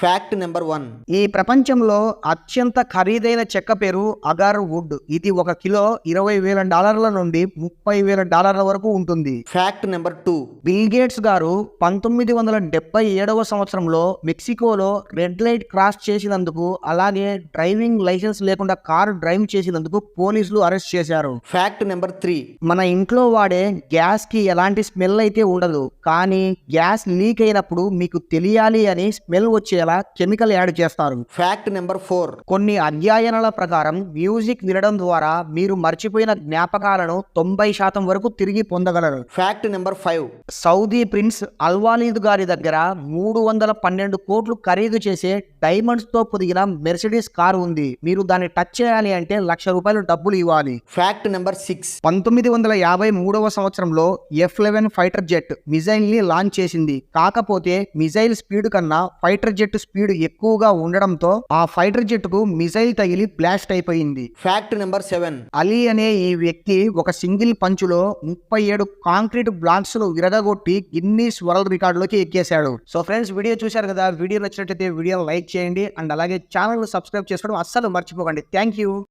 Fact number one ఈ ప్రపంచంలో అత్యంత ఖరీదైన చెక్క పేరు అగార్ వుడ్. ఇది ఒక కిలో ఇరవై వేల డాలర్ల నుండి ముప్పై వేల డాలర్ల వరకు ఉంటుంది. Fact number two Bill Gates గారు పంతొమ్మిది వందల డెబ్బై ఏడవ సంవత్సరంలో మెక్సికోలో రెడ్ లైట్ క్రాస్ చేసినందుకు అలాగే డ్రైవింగ్ లైసెన్స్ లేకుండా కారు డ్రైవ్ చేసినందుకు పోలీసులు అరెస్ట్ చేశారు. ఫ్యాక్ట్ నెంబర్ త్రీ మన ఇంట్లో వాడే గ్యాస్కి ఎలాంటి స్మెల్ అయితే ఉండదు. కానీ గ్యాస్ లీక్ అయినప్పుడు మీకు తెలియాలి అని స్మెల్ వచ్చేలా కెమికల్ యాడ్ చేస్తారు? ఫ్యాక్ట్ నెంబర్ ఫోర్ కొన్ని అధ్యయనాల ప్రకారం మ్యూజిక్ వినడం ద్వారా మీరు మర్చిపోయిన జ్ఞాపకాలను తొంభై శాతం వరకు తిరిగి పొందగలరు. Fact number five Saudi prince Alwaleed గారి దగ్గర మూడు వందల పన్నెండు కోట్లు ఖరీదు చేసే డైమండ్స్తో పొదిగిన మెర్సిడీస్ కారు ఉంది. మీరు దాన్ని టచ్ చేయాలి అంటే లక్ష రూపాయలు డబ్బులు ఇవ్వాలి. ఫ్యాక్ట్ నెంబర్ సిక్స్ పంతొమ్మిది వందల యాభై మూడవ సంవత్సరంలో ఎఫ్ లెవెన్ ఫైటర్ జెట్ మిజైల్ని లాంచ్ చేసింది. కాకపోతే మిజైల్ స్పీడ్ కన్నా ఫైటర్ జెట్ స్పీడ్ ఎక్కువగా ఉండడంతో ఆ ఫైటర్ జెట్కు మిజైల్ తగిలి బ్లాస్ట్ అయిపోయింది. ఫ్యాక్ట్ నెంబర్ సెవెన్ అలీ అనే ఈ వ్యక్తి ఒక సింగిల్ పంచులో ముప్పై ఏడు కాంక్రీట్ బ్లాక్స్ను విరగగొట్టి గిన్నీస్ వరల్డ్ రికార్డులోకి ఎక్కేశాడు. సో ఫ్రెండ్స్ వీడియో చూశారు కదా? వీడియో నచ్చినట్లయితే వీడియో లైక్ చేయండి. అండ్ అలాగే ఛానల్ సబ్స్క్రైబ్ చేసుకోవడం అస్సలు మర్చిపోకండి. Thank you.